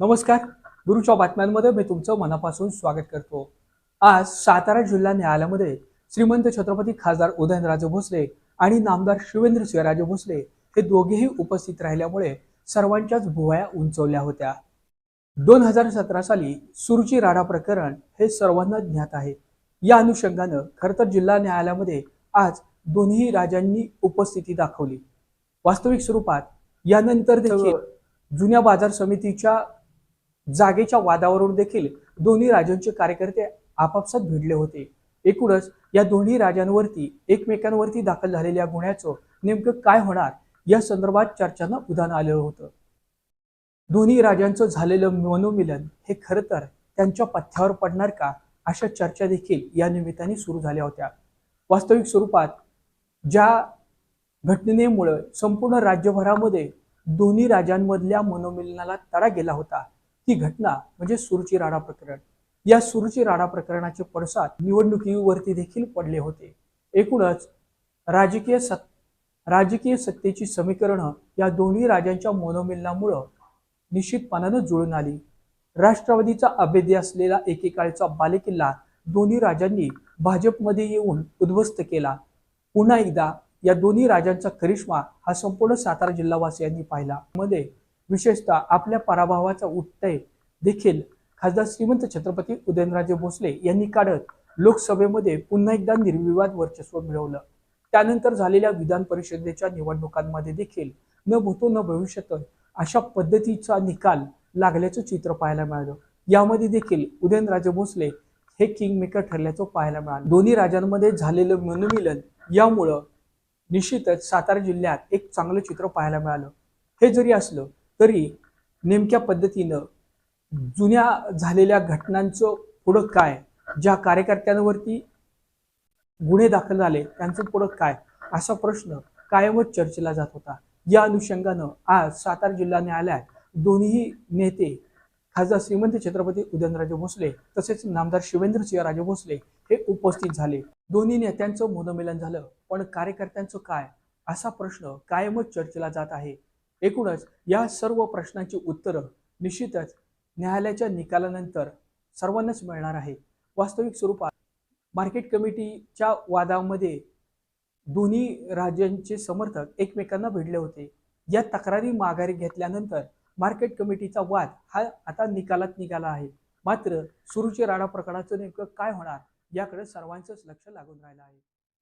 नमस्कार. गुरुच्या बातम्यांमध्ये मी तुमचं मनापासून स्वागत करतो. आज सातारा जिल्हा न्यायालयामध्ये श्रीमंत छत्रपती खासदार उदयनराजे भोसले आणि नामदार शिवेंद्र सिंहराजे भोसले हे दोघेही उपस्थित राहिल्यामुळे सर्वांच्याच भुवया उंचवल्या होत्या. दोन हजार सतरा साली सुरुची राडा प्रकरण हे सर्वांना ज्ञात आहे. या अनुषंगानं खरं तर जिल्हा न्यायालयामध्ये आज दोन्ही राजांनी उपस्थिती दाखवली. वास्तविक स्वरूपात यानंतर देखील जुन्या बाजार समितीच्या जागेच्या वादावरून देखील दोन्ही राजांचे कार्यकर्ते आपापसात भिडले होते. एकूणच या दोन्ही राजांवरती एकमेकांवरती दाखल झालेल्या गुन्ह्याचं नेमकं काय होणार या संदर्भात चर्चांना उदाहरण आलं होतं. दोन्ही राजांचं झालेलं मनोमिलन हे खरं तर त्यांच्या पथ्यावर पडणार का अशा चर्चा देखील या निमित्ताने सुरू झाल्या होत्या. वास्तविक स्वरूपात ज्या घटनेमुळं संपूर्ण राज्यभरामध्ये दोन्ही राजांमधल्या मनोमिलनाला तडा गेला होता ती घटना म्हणजे सुरुची राडा प्रकरण. या सुरुची राडा प्रकरणाचे पडसाद निवडणुकीवरती देखील पडले होते. एकूणच राजकीय सत् राजकीय सत्तेची समीकरणं या दोन्ही राजांच्या मनोमिलनामुळं निश्चितपणानं जुळून आली. राष्ट्रवादीचा अभेद्य असलेला एकेकाळचा बालेकिल्ला दोन्ही राजांनी भाजपमध्ये येऊन उद्ध्वस्त केला. पुन्हा एकदा या दोन्ही राजांचा करिश्मा हा संपूर्ण सातारा जिल्हावासियांनी पाहिला. मध्ये विशेषतः आपल्या पराभवाचा उत्तय देखील खासदार श्रीमंत छत्रपती उदयनराजे भोसले यांनी काढत लोकसभेमध्ये पुन्हा एकदा निर्विवाद वर्चस्व मिळवलं. त्यानंतर झालेल्या विधान परिषदेच्या निवडणुकांमध्ये देखील न भूतो न भविष्यत अशा पद्धतीचा निकाल लागल्याचं चित्र पाहायला मिळालं. यामध्ये देखील उदयनराजे भोसले हे किंग मेकर ठरल्याचं पाहायला मिळालं. दोन्ही राजांमध्ये झालेलं मनोमिलन यामुळं निश्चितच सातारा जिल्ह्यात एक चांगलं चित्र पाहायला मिळालं. हे जरी असलं तरी नेमक्या पद्धतीनं जुन्या झालेल्या घटनांचं पुढं काय? ज्या कार्यकर्त्यांवरती गुन्हे दाखल झाले त्यांचं पुढं काय? असा प्रश्न कायमच चर्चेला जात होता. या अनुषंगानं आज सातारा जिल्हा न्यायालयात दोन्ही नेते खासदार श्रीमंत छत्रपती उदयनराजे भोसले तसेच नामदार शिवेंद्र सिंहराजे भोसले हे उपस्थित झाले. दोन्ही नेत्यांचं मनोमिलन झालं पण कार्यकर्त्यांचं काय? असा प्रश्न कायमच चर्चेला जात आहे. एकूणच या सर्व प्रश्नांची उत्तरं निश्चितच न्यायालयाच्या निकालानंतर सर्वांनाच मिळणार आहे. वास्तविक स्वरूपात मार्केट कमिटीच्या वादामध्ये दोन्ही राज्यांचे समर्थक एकमेकांना भिडले होते. या तक्रारी माघारी घेतल्यानंतर मार्केट कमिटीचा वाद हा आता निकालात निघाला आहे. मात्र सुरूचे राणा प्रकरणाचं नेमकं काय होणार याकडे सर्वांचंच लक्ष लागून राहिलं आहे.